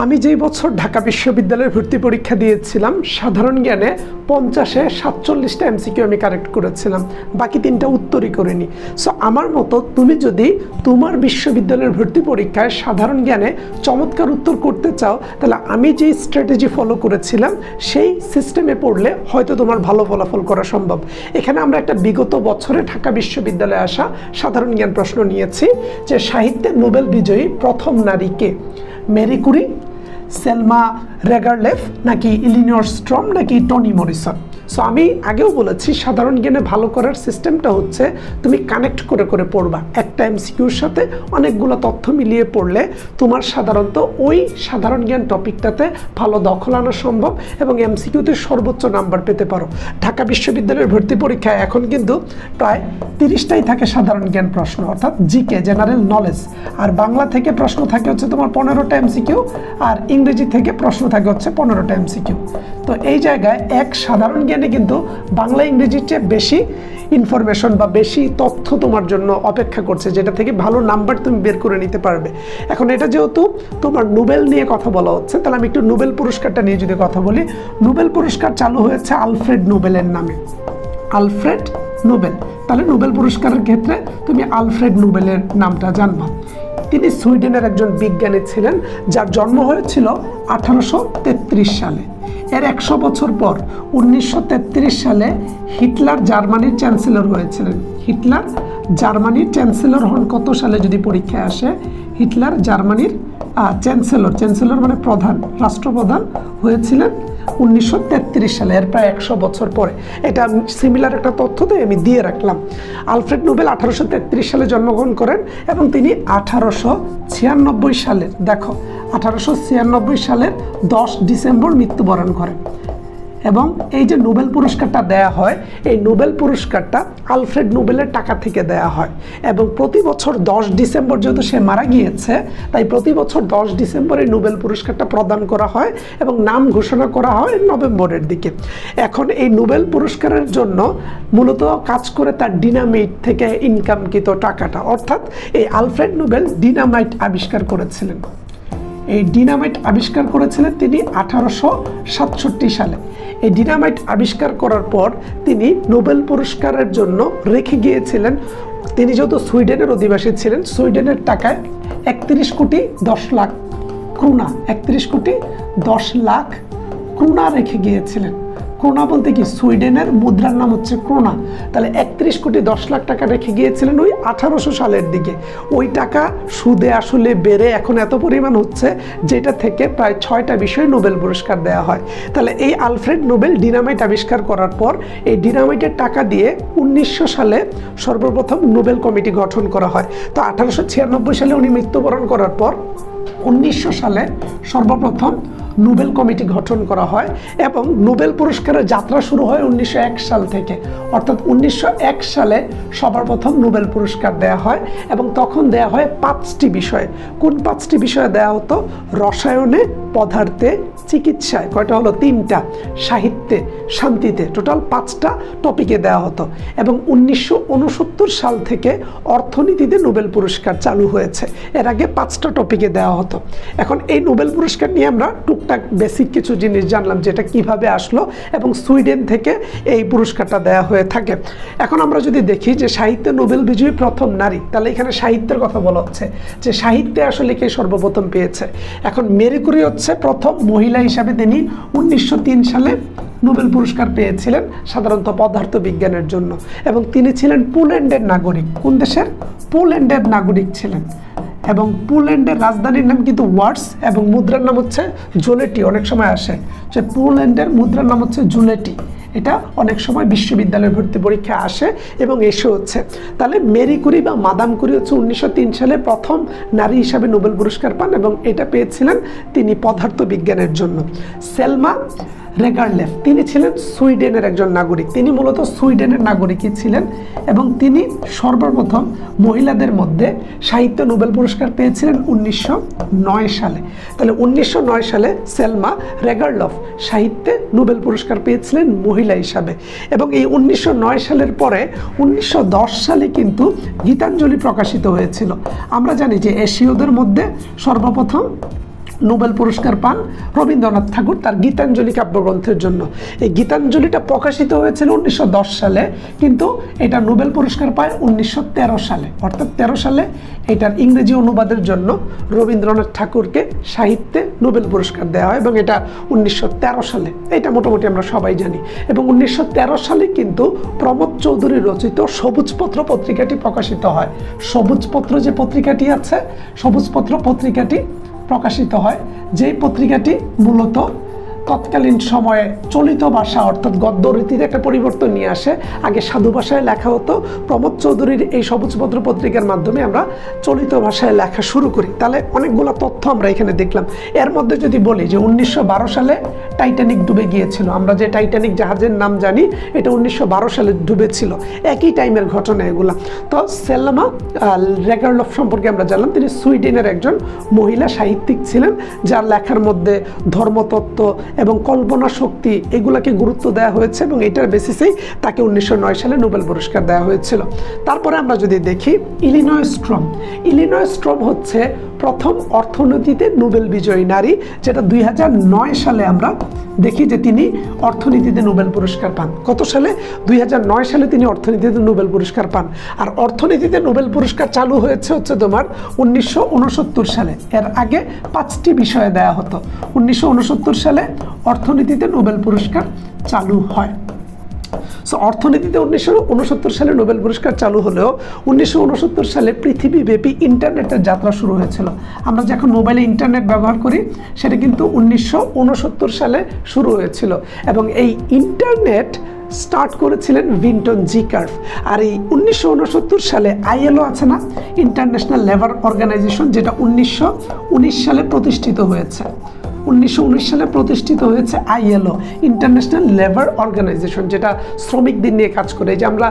আমি যেই বছর ঢাকা বিশ্ববিদ্যালয়ে ভর্তি পরীক্ষা দিয়েছিলাম, সাধারণ জ্ঞানে পঞ্চাশে সাতচল্লিশটা এমসিকিউ আমি কারেক্ট করেছিলাম, বাকি তিনটা উত্তরই করিনি। সো আমার মতো তুমি যদি তোমার বিশ্ববিদ্যালয়ের ভর্তি পরীক্ষায় সাধারণ জ্ঞানে চমৎকার উত্তর করতে চাও, তাহলে আমি যে স্ট্র্যাটেজি ফলো করেছিলাম, সেই সিস্টেমে পড়লে হয়তো তোমার ভালো ফলাফল করা সম্ভব। এখানে আমরা একটা বিগত বছরে ঢাকা বিশ্ববিদ্যালয়ে আসা সাধারণ জ্ঞান প্রশ্ন নিয়েছি, যে সাহিত্যের নোবেল বিজয়ী প্রথম নারীকে মেরি কুরি সেলমা রেগারলেফ নাকি ইলিনিয়র স্ট্রম নাকি টনি মরিসন? সো আমি আগেও বলেছি, সাধারণ জ্ঞানে ভালো করার সিস্টেমটা হচ্ছে তুমি কানেক্ট করে করে পড়বা। একটা এমসিকিউর সাথে অনেকগুলো তথ্য মিলিয়ে পড়লে তোমার সাধারণত ওই সাধারণ জ্ঞান টপিকটাতে ভালো দখল আনা সম্ভব এবং এমসিকিউতে সর্বোচ্চ নাম্বার পেতে পারো। ঢাকা বিশ্ববিদ্যালয়ের ভর্তি পরীক্ষায় এখন কিন্তু প্রায় তিরিশটাই থাকে সাধারণ জ্ঞান প্রশ্ন, অর্থাৎ জিকে জেনারেল নলেজ আর বাংলা থেকে প্রশ্ন থাকে হচ্ছে তোমার পনেরোটা এমসিকিউ আর ইংরেজি থেকে প্রশ্ন থাকে হচ্ছে পনেরোটা এমসিকিউ তো এই জায়গায় এক সাধারণ জ্ঞানে কিন্তু বাংলা ইংরেজির চেয়ে বেশি ইনফরমেশন বা বেশি তথ্য তোমার জন্য অপেক্ষা করছে, যেটা থেকে ভালো নাম্বার তুমি বের করে নিতে পারবে। এখন এটা যেহেতু তোমার নোবেল নিয়ে কথা বলা হচ্ছে, তাহলে আমি একটু নোবেল পুরস্কারটা নিয়ে যদি কথা বলি নোবেল পুরস্কার চালু হয়েছে আলফ্রেড নোবেলের নামে। আলফ্রেড নোবেল তাহলে নোবেল পুরস্কারের ক্ষেত্রে তুমি আলফ্রেড নোবেলের নামটা জানবা। তিনি সুইডেনের একজন বিজ্ঞানী ছিলেন, যার জন্ম হয়েছিল আঠারোশো তেত্রিশ সালে। এর একশো বছর পর উনিশশো তেত্রিশ সালে হিটলার জার্মানির চ্যান্সেলর হয়েছিলেন। হিটলার জার্মানির চ্যান্সেলর হন কত সালে যদি পরীক্ষায় আসে? হিটলার জার্মানির চ্যান্সেলর। চ্যান্সেলর মানে প্রধান, রাষ্ট্রপ্রধান হয়েছিলেন উনিশশো তেত্রিশ সালে, এর প্রায় একশো বছর পরে। এটা সিমিলার একটা তথ্য দিয়ে আমি দিয়ে রাখলাম। আলফ্রেড নোবেল আঠারোশো তেত্রিশ সালে জন্মগ্রহণ করেন এবং তিনি আঠারোশো ছিয়ানব্বই সালের, দেখো, আঠারোশো ছিয়ানব্বই সালের দশ ডিসেম্বর মৃত্যুবরণ করেন। এবং এই যে নোবেল পুরস্কারটা দেয়া হয়, এই নোবেল পুরস্কারটা আলফ্রেড নোবেলের টাকা থেকে দেয়া হয়। এবং প্রতি বছর দশ ডিসেম্বর যেহেতু সে মারা গিয়েছে, তাই প্রতি বছর দশ ডিসেম্বরে নোবেল পুরস্কারটা প্রদান করা হয় এবং নাম ঘোষণা করা হয় নভেম্বরের দিকে। এখন এই নোবেল পুরস্কারের জন্য মূলত কাজ করে তার ডিনামাইট থেকে ইনকামকৃত টাকাটা। অর্থাৎ এই আলফ্রেড নোবেল ডিনামাইট আবিষ্কার করেছিলেন। এই ডিনামাইট আবিষ্কার করেছিলেন তিনি আঠারোশো সাতষট্টি সালে। এই ডিনামাইট আবিষ্কার করার পর তিনি নোবেল পুরস্কারের জন্য রেখে গিয়েছিলেন। তিনি যেহেতু সুইডেনের অধিবাসী ছিলেন, সুইডেনের টাকায় একত্রিশ কোটি দশ লাখ ক্রুনা, একত্রিশ কোটি দশ লাখ ক্রুনা রেখে গিয়েছিলেন। ক্রোনা বলতে কি? সুইডেনের মুদ্রার নাম হচ্ছে ক্রোনা। তাহলে একত্রিশ কোটি দশ লাখ টাকা রেখে গিয়েছিলেন ওই আঠারোশো সালের দিকে। ওই টাকা সুদে আসলে বেড়ে এখন এত পরিমাণ হচ্ছে যেটা থেকে প্রায় ছয়টা বিষয়ে নোবেল পুরস্কার দেওয়া হয়। তাহলে এই আলফ্রেড নোবেল ডিনামাইট আবিষ্কার করার পর এই ডিনামাইটের টাকা দিয়ে উনিশশো সালে সর্বপ্রথম নোবেল কমিটি গঠন করা হয়। তো আঠারোশো ছিয়ানব্বই সালে উনি মৃত্যুবরণ করার পর উনিশশো সালে সর্বপ্রথম নোবেল কমিটি গঠন করা হয় এবং নোবেল পুরস্কারের যাত্রা শুরু হয় উনিশশো এক সাল থেকে। অর্থাৎ উনিশশো এক সালে সবার প্রথম নোবেল পুরস্কার দেয়া হয় এবং তখন দেয়া হয় পাঁচটি বিষয়ে। কোন পাঁচটি বিষয়ে দেয়া হতো? রসায়নে পদার্থে চিকিৎসায়, কয়টা হলো? তিনটা। সাহিত্যে, শান্তিতে, টোটাল পাঁচটা টপিকে দেওয়া হতো। এবং উনিশশো উনসত্তর সাল থেকে অর্থনীতিতে নোবেল পুরস্কার চালু হয়েছে। এর আগে পাঁচটা টপিকে দেওয়া হতো। এখন এই নোবেল পুরস্কার নিয়ে আমরা টুকটাক বেসিক কিছু জিনিস জানলাম, যেটা কীভাবে আসলো এবং সুইডেন থেকে এই পুরস্কারটা দেওয়া হয়ে থাকে। এখন আমরা যদি দেখি যে সাহিত্যে নোবেল বিজয়ী প্রথম নারী, তাহলে এখানে সাহিত্যের কথা বলা হচ্ছে। যে সাহিত্যে আসলে কে সর্বপ্রথম পেয়েছে? এখন মেরিকুরি হচ্ছে প্রথম মহিলা হিসাবে তিনি উনিশশো তিন সালে নোবেল পুরস্কার পেয়েছিলেন সাধারণত পদার্থ বিজ্ঞানের জন্য। এবং তিনি ছিলেন পোল্যান্ডের নাগরিক। কোন দেশের? পোল্যান্ডের নাগরিক ছিলেন। এবং পোল্যান্ডের রাজধানীর নাম কিন্তু ওয়ার্ডস এবং মুদ্রার নাম হচ্ছে জুলেটি অনেক সময় আসে। যে পোল্যান্ডের মুদ্রার নাম হচ্ছে জুলেটি এটা অনেক সময় বিশ্ববিদ্যালয়ের ভর্তি পরীক্ষা আসে এবং এসে হচ্ছে। তাহলে মেরি কুরি বা মাদাম কুরি হচ্ছে উনিশশো তিন সালে প্রথম নারী হিসাবে নোবেল পুরস্কার পান এবং এটা পেয়েছিলেন তিনি পদার্থ বিজ্ঞানের জন্য। সেলমা রেগারলেফ তিনি ছিলেন সুইডেনের একজন নাগরিক। তিনি মূলত সুইডেনের নাগরিকই ছিলেন এবং তিনি সর্বপ্রথম মহিলাদের মধ্যে সাহিত্য নোবেল পুরস্কার পেয়েছিলেন উনিশশো নয় সালে। তাহলে উনিশশো নয় সালে সেলমা রেগারলফ সাহিত্যে নোবেল পুরস্কার পেয়েছিলেন মহিলা হিসাবে। এবং এই উনিশশো নয় সালের পরে উনিশশো দশ সালে কিন্তু গীতাঞ্জলি প্রকাশিত হয়েছিল। আমরা জানি যে এশীয়দের মধ্যে সর্বপ্রথম নোবেল পুরস্কার পান রবীন্দ্রনাথ ঠাকুর তার গীতাঞ্জলি কাব্যগ্রন্থের জন্য। এই গীতাঞ্জলিটা প্রকাশিত হয়েছিল উনিশশো দশ সালে, কিন্তু এটা নোবেল পুরস্কার পায় উনিশশো তেরো সালে। অর্থাৎ তেরো সালে এটার ইংরেজি অনুবাদের জন্য রবীন্দ্রনাথ ঠাকুরকে সাহিত্যে নোবেল পুরস্কার দেওয়া হয় এবং এটা উনিশশো তেরো সালে। এটা মোটামুটি আমরা সবাই জানি। এবং উনিশশো তেরো সালে কিন্তু প্রমোদ চৌধুরী রচিত সবুজপত্র পত্রিকাটি প্রকাশিত হয়। সবুজপত্র যে পত্রিকাটি আছে, সবুজপত্র পত্রিকাটি প্রকাশিত হয়। যেই পত্রিকাটি মূলত তৎকালীন সময়ে চলিত ভাষা, অর্থাৎ গদ্য রীতিতে একটা পরিবর্তন নিয়ে আসে। আগে সাধু ভাষায় লেখা হতো। প্রমোদ চৌধুরীর এই সবুজপত্র পত্রিকার মাধ্যমে আমরা চলিত ভাষায় লেখা শুরু করি। তাহলে অনেকগুলো তথ্য আমরা এখানে দেখলাম। এর মধ্যে যদি বলি যে উনিশশো বারো সালে টাইটানিক ডুবে গিয়েছিল। আমরা যে টাইটানিক জাহাজের নাম জানি, এটা উনিশশো বারো সালে ডুবেছিল। একই টাইমের ঘটনা এগুলা। তো সেল্লামা রেগার্লফ সম্পর্কে আমরা জানলাম, তিনি সুইডেনের একজন মহিলা সাহিত্যিক ছিলেন, যার লেখার মধ্যে ধর্মতত্ত্ব এবং কল্পনা শক্তি এগুলাকে গুরুত্ব দেওয়া হয়েছে এবং এটার বেসিসেই তাকে উনিশশো নয় সালে নোবেল পুরস্কার দেওয়া হয়েছিল। তারপরে আমরা যদি দেখি ইলিনয় স্ট্রম ইলিনয় স্ট্রম হচ্ছে প্রথম অর্থনীতিতে নোবেল বিজয়ী নারী, যেটা দুই হাজার নয় সালে আমরা দেখি যে তিনি অর্থনীতিতে নোবেল পুরস্কার পান। কত সালে? দুই হাজার নয় সালে তিনি অর্থনীতিতে নোবেল পুরস্কার পান। আর অর্থনীতিতে নোবেল পুরস্কার চালু হয়েছে হচ্ছে তোমার উনিশশো ঊনসত্তর সালে। এর আগে পাঁচটি বিষয়ে দেয়া হতো। উনিশশো ঊনসত্তর সালে অর্থনীতিতে নোবেল পুরস্কার চালু হয়। সো অর্থনীতিতে উনিশশো উনসত্তর সালে নোবেল পুরস্কার চালু হলেও উনিশশো উনসত্তর সালে পৃথিবীব্যাপী ইন্টারনেটের যাত্রা শুরু হয়েছিল। আমরা যখন মোবাইলে ইন্টারনেট ব্যবহার করি, সেটা কিন্তু উনিশশো উনসত্তর সালে শুরু হয়েছিল এবং এই ইন্টারনেট স্টার্ট করেছিলেন ভিন্টন জি কার্ভ আর এই উনিশশো উনসত্তর সালে আইএলও আছে না? ইন্টারন্যাশনাল লেবার অর্গানাইজেশন, যেটা উনিশশো উনিশ সালে প্রতিষ্ঠিত হয়েছে। উনিশশো উনিশ সালে প্রতিষ্ঠিত হয়েছে আইএলও ইন্টারন্যাশনাল লেবার অর্গানাইজেশন যেটা শ্রমিকদের নিয়ে কাজ করে। যে আমরা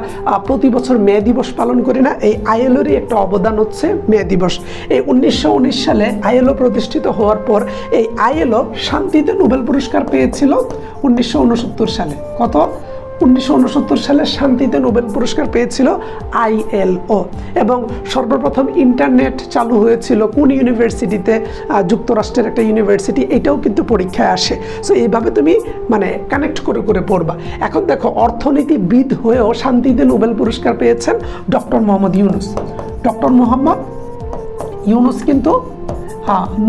প্রতি বছর মে দিবস পালন করি না, এই আইএলওরই একটা অবদান হচ্ছে মে দিবস। এই উনিশশো উনিশ সালে আইএলও প্রতিষ্ঠিত হওয়ার পর এই আইএলও শান্তিতে নোবেল পুরস্কার পেয়েছিল উনিশশো ঊনসত্তর সালে। কত? উনিশশো উনসত্তর সালে শান্তিতে নোবেল পুরস্কার পেয়েছিল আইএলও এবং সর্বপ্রথম ইন্টারনেট চালু হয়েছিল কোন ইউনিভার্সিটিতে যুক্তরাষ্ট্রের একটা ইউনিভার্সিটি, এটাও কিন্তু পরীক্ষায় আসে। সো এইভাবে তুমি মানে কানেক্ট করে করে পড়বা। এখন দেখো, অর্থনীতিবিদ হয়েও শান্তিতে নোবেল পুরস্কার পেয়েছেন ডক্টর মোহাম্মদ ইউনুস। ডক্টর মোহাম্মদ ইউনুস কিন্তু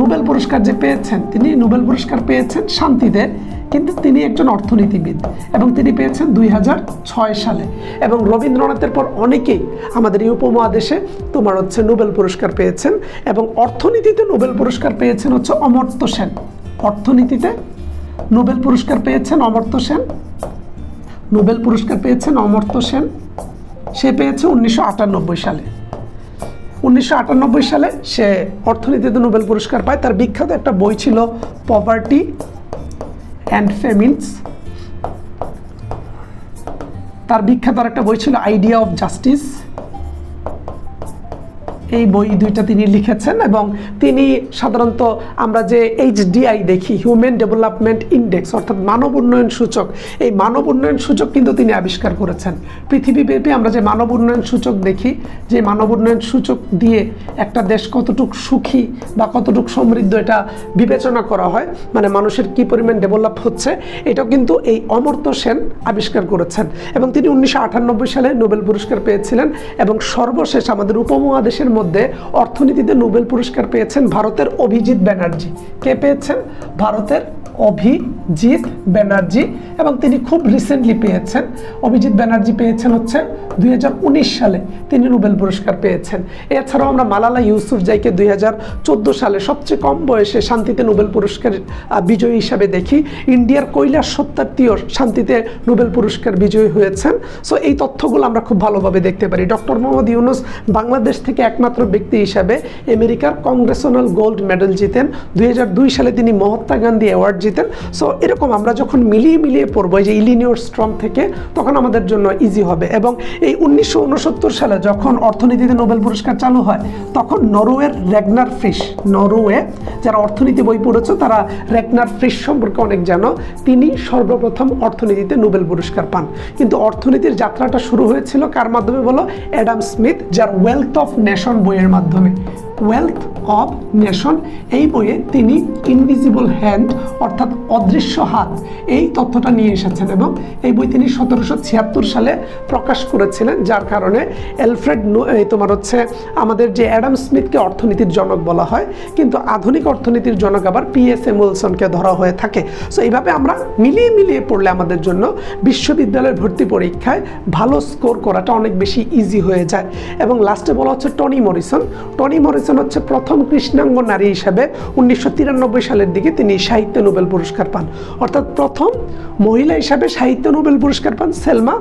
নোবেল পুরস্কার যে পেয়েছেন, তিনি নোবেল পুরস্কার পেয়েছেন শান্তিতে। কিন্তু তিনি একজন অর্থনীতিবিদ এবং তিনি পেয়েছেন দুই হাজার ছয় সালে। এবং রবীন্দ্রনাথের পর অনেকেই আমাদের এই উপমহাদেশে তোমার হচ্ছে নোবেল পুরস্কার পেয়েছেন এবং অর্থনীতিতে নোবেল পুরস্কার পেয়েছেন হচ্ছে অমর্ত্য সেন। অর্থনীতিতে নোবেল পুরস্কার পেয়েছেন অমর্ত্য সেন। নোবেল পুরস্কার পেয়েছেন অমর্ত্য সেন। সে পেয়েছে উনিশশো আটানব্বই সালে। উনিশশো আটানব্বই সালে সে অর্থনীতিতে নোবেল পুরস্কার পায়। তার বিখ্যাত একটা বই ছিল পভার্টি অ্যান্ড ফেমিনস তার বিখ্যাত একটা বই ছিল আইডিয়া অফ জাস্টিস এই বই দুইটা তিনি লিখেছেন এবং তিনি সাধারণত আমরা যে এইচডিআই দেখি হিউম্যান ডেভেলপমেন্ট ইন্ডেক্স অর্থাৎ মানব উন্নয়ন সূচক, এই মানব উন্নয়ন সূচক কিন্তু তিনি আবিষ্কার করেছেন। পৃথিবীব্যাপী আমরা যে মানব উন্নয়ন সূচক দেখি, যে মানব উন্নয়ন সূচক দিয়ে একটা দেশ কতটুক সুখী বা কতটুক সমৃদ্ধ এটা বিবেচনা করা হয় মানে মানুষের কি পরিমাণ ডেভেলপ হচ্ছে, এটাও কিন্তু এই অমর্ত্য সেন আবিষ্কার করেছেন। এবং তিনি উনিশশো আটানব্বই সালে নোবেল পুরস্কার পেয়েছিলেন এবং সর্বশেষ আমাদের উপমহাদেশের মধ্যে অর্থনীতিতে নোবেল পুরস্কার পেয়েছেন ভারতের অভিজিৎ ব্যানার্জি। কে পেয়েছেন? ভারতের অভিজিৎ ব্যানার্জি এবং তিনি খুব রিসেন্টলি পেয়েছেন। অভিজিৎ ব্যানার্জি পেয়েছেন হচ্ছে দুই সালে। তিনি নোবেল পুরস্কার পেয়েছেন। এছাড়াও আমরা মালালা ইউসুফ জাইকে দুই হাজার চোদ্দ সালে সবচেয়ে কম বয়সে শান্তিতে নোবেল পুরস্কার বিজয়ী হিসাবে দেখি। ইন্ডিয়ার কৈলাস সত্যার্থীও শান্তিতে নোবেল পুরস্কার বিজয়ী হয়েছেন। সো এই তথ্যগুলো আমরা খুব ভালোভাবে দেখতে পারি। ডক্টর মোহাম্মদ ইউনুস বাংলাদেশ থেকে একমাত্র ব্যক্তি হিসাবে আমেরিকার কংগ্রেশনাল গোল্ড মেডেল জিতেন। দুই হাজার দুই সালে তিনি মহাত্মা গান্ধী অ্যাওয়ার্ড জিতেন। সো এরকম আমরা যখন মিলিয়ে মিলিয়ে পড়ব যে ইলিনিয়র স্ট্রম থেকে, তখন আমাদের জন্য ইজি হবে। এবং এই উনিশশো সালে যখন অর্থনীতিতে নোবেল পুরস্কার চালু হয়, তখন নরওয়ের রেগনার ফ্রিস নরওয়ে, যারা অর্থনীতি বই পড়েছো, তারা রেগনার ফ্রিস সম্পর্কে অনেক জানো। তিনি সর্বপ্রথম অর্থনীতিতে নোবেল পুরস্কার পান। কিন্তু অর্থনীতির যাত্রাটা শুরু হয়েছিল কার মাধ্যমে বলো? অ্যাডাম স্মিথ, যার ওয়েলথ অফ নেশন বইয়ের মাধ্যমে। ওয়েলথ অফ নেশন এই বইয়ে তিনি ইনভিজিবল হ্যান্ড অর্থাৎ অদৃশ্য হাত, এই তথ্যটা নিয়ে এসেছেন এবং এই বই তিনি সতেরোশো ছিয়াত্তর সালে প্রকাশ করেছিলেন, যার কারণে অ্যালফ্রেড তোমার হচ্ছে আমাদের যে অ্যাডাম স্মিথকে অর্থনীতির জনক বলা হয়, কিন্তু আধুনিক অর্থনীতির জনক আবার পি এস এম উইলসনকে ধরা হয়ে থাকে। সো এইভাবে আমরা মিলিয়ে মিলিয়ে পড়লে আমাদের জন্য বিশ্ববিদ্যালয়ের ভর্তি পরীক্ষায় ভালো স্কোর করাটা অনেক বেশি ইজি হয়ে যায়। এবং লাস্টে বলা হচ্ছে টনি মরিসন টনি মরিসন হচ্ছে প্রথম কৃষ্ণাঙ্গ নারী হিসেবে উনিশশো তিরানব্বই সালের দিকে তিনি সাহিত্য নোবেল পুরস্কার পান। অর্থাৎ প্রথম মহিলা হিসাবে সাহিত্য নোবেল পুরস্কার পান সেলমা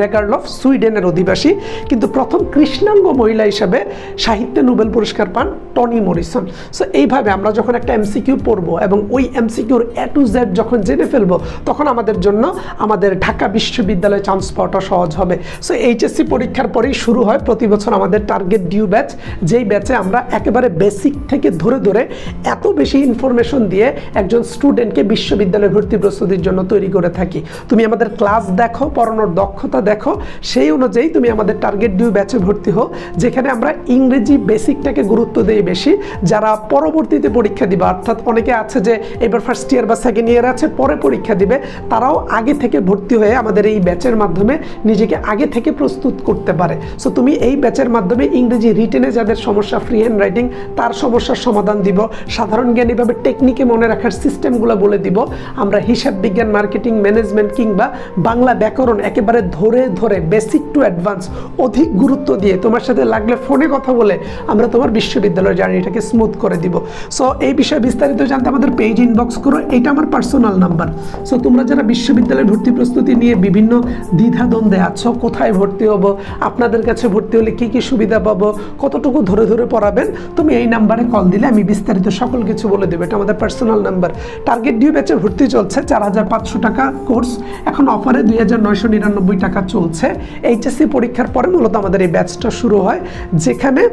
রেগার্লফ সুইডেনের অধিবাসী, কিন্তু প্রথম কৃষ্ণাঙ্গ মহিলা হিসাবে সাহিত্যে নোবেল পুরস্কার পান টনি মরিসন। সো এইভাবে আমরা যখন একটা এমসিকিউ পড়ব এবং ওই এমসিকিউর এ টু জেড যখন জেনে ফেলব, তখন আমাদের জন্য আমাদের ঢাকা বিশ্ববিদ্যালয়ে চান্স পাওয়াটা সহজ হবে। সো এইচএসসি পরীক্ষার পরেই শুরু হয় প্রতি বছর আমাদের টার্গেট ডিউ ব্যাচ যেই ব্যাচে আমরা একেবারে বেসিক থেকে ধরে ধরে এত বেশি ইনফরমেশন দিয়ে একজন স্টুডেন্টকে বিশ্ববিদ্যালয়ে ভর্তি প্রস্তুতির জন্য তৈরি করে থাকি। তুমি আমাদের ক্লাস দেখো, পড়ানোর দক্ষতা দেখো, সেই অনুযায়ী তুমি আমাদের টার্গেট ডিউ ব্যাচে ভর্তি হও, যেখানে আমরা ইংরেজি বেসিকটাকে গুরুত্ব দেই বেশি। যারা পরবর্তীতে পরীক্ষা দিবে, অর্থাৎ অনেকে আছে যে এবার ফার্স্ট ইয়ার বা সেকেন্ড ইয়ার আছে, পরে পরীক্ষা দিবে, তারাও আগে থেকে ভর্তি হয়ে আমাদের এই ব্যাচের মাধ্যমে নিজেকে আগে থেকে প্রস্তুত করতে পারে। সো তুমি এই ব্যাচের মাধ্যমে ইংরেজি রিটেনে যাদের সমস্যা ফ্রি হ্যান্ড রাইটিং তার সমস্যার সমাধান দিব। সাধারণ জ্ঞানীভাবে টেকনিকে মনে রাখার সিস্টেমগুলো বলে দিব। আমরা হিসাব বিজ্ঞান মার্কেটিং ম্যানেজমেন্ট কিংবা বাংলা ব্যাকরণ একেবারে ধরে ধরে ধরে বেসিক টু অ্যাডভান্স অধিক গুরুত্ব দিয়ে তোমার সাথে লাগলে ফোনে কথা বলে আমরা তোমার বিশ্ববিদ্যালয়ের জার্নিটাকে স্মুথ করে দিব। সো এই বিষয়ে বিস্তারিত জানতে আমাদের পেজ ইনবক্স করো এটা আমার পার্সোনাল নাম্বার সো তোমরা যারা বিশ্ববিদ্যালয়ে ভর্তি প্রস্তুতি নিয়ে বিভিন্ন দ্বিধাদ্বন্দ্বে আছো, কোথায় ভর্তি হব, আপনাদের কাছে ভর্তি হলে কি কি সুবিধা পাবো, কতটুকু ধরে ধরে পড়াবেন, তুমি এই নাম্বারে কল দিলে আমি বিস্তারিত সকল কিছু বলে দেবো। এটা আমাদের পার্সোনাল নাম্বার টার্গেট ডিউ ব্যাচে ভর্তি চলছে চার হাজার পাঁচশো টাকা কোর্স এখন অফারে দুই হাজার নয়শো নিরানব্বই টাকা। চলছে। এইচএসসি পরীক্ষার পরে মূলত আমাদের এই ব্যাচটা শুরু হয়, যেখানে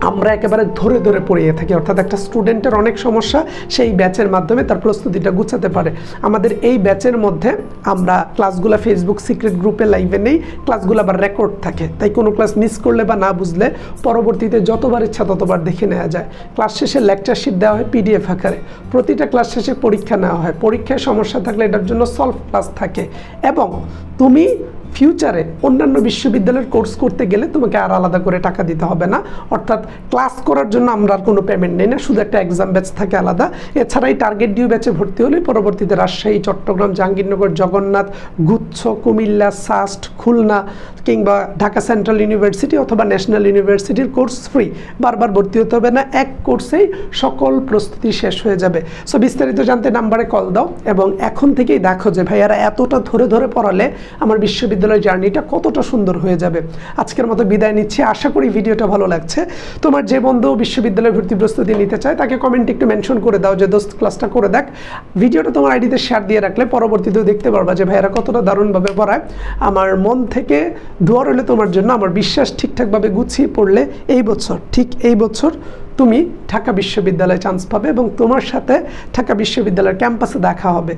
আমরা একেবারে ধরে ধরে পড়িয়ে থাকি। অর্থাৎ একটা স্টুডেন্টের অনেক সমস্যা, সেই ব্যাচের মাধ্যমে তার প্রস্তুতিটা গুছাতে পারে। আমাদের এই ব্যাচের মধ্যে আমরা ক্লাসগুলো ফেসবুক সিক্রেট গ্রুপে লাইভে নেই ক্লাসগুলো আবার রেকর্ড থাকে। তাই কোনো ক্লাস মিস করলে বা না বুঝলে পরবর্তীতে যতবার ইচ্ছা ততবার দেখে নেওয়া যায়। ক্লাস শেষে লেকচার শিট দেওয়া হয় পিডিএফ আকারে। প্রতিটা ক্লাস শেষে পরীক্ষা নেওয়া হয়। পরীক্ষায় সমস্যা থাকলে এটার জন্য সলভ ক্লাস থাকে। এবং তুমি ফিউচারে অন্যান্য বিশ্ববিদ্যালয়ের কোর্স করতে গেলে তোমাকে আর আলাদা করে টাকা দিতে হবে না। অর্থাৎ ক্লাস করার জন্য আমরা আর কোনো পেমেন্ট নেই না, শুধু একটা এক্সাম ব্যাচ থাকে আলাদা। এছাড়া এই টার্গেট ডিউ ব্যাচে ভর্তি হলে পরবর্তীতে রাজশাহী, চট্টগ্রাম, জাহাঙ্গীরনগর, জগন্নাথ গুচ্ছ কুমিল্লা, সাস্ট, খুলনা কিংবা ঢাকা সেন্ট্রাল ইউনিভার্সিটি অথবা ন্যাশনাল ইউনিভার্সিটির কোর্স ফ্রি। বারবার ভর্তি হতে হবে না, এক কোর্সেই সকল প্রস্তুতি শেষ হয়ে যাবে। সো বিস্তারিত জানতে নাম্বারে কল দাও এবং এখন থেকেই দেখো যে ভাইয়ারা এতটা ধরে ধরে পড়ালে আমার বিশ্ববিদ্যালয় জার্নিটা কতটা সুন্দর হয়ে যাবে। আজকের মতো বিদায় নিচ্ছি। আশা করি ভিডিওটা ভালো লাগছে। তোমার যে বন্ধু বিশ্ববিদ্যালয় ভর্তি প্রস্তুতি নিতে চায় তাকে কমেন্ট একটু মেনশন করে দাও যে, দোস্ত ক্লাসটা করে দেখ। ভিডিওটা তোমার আইডিতে শেয়ার দিয়ে রাখলে পরবর্তীতেও দেখতে পারবা যে ভাইয়ারা কতটা দারুণভাবে পড়ায়। আমার মন থেকে দোয়া হলে তোমার জন্য আমার বিশ্বাস ঠিকঠাকভাবে গুছিয়ে পড়লে এই বছর, ঠিক এই বছর তুমি ঢাকা বিশ্ববিদ্যালয়ে চান্স পাবে এবং তোমার সাথে ঢাকা বিশ্ববিদ্যালয়ের ক্যাম্পাসে দেখা হবে।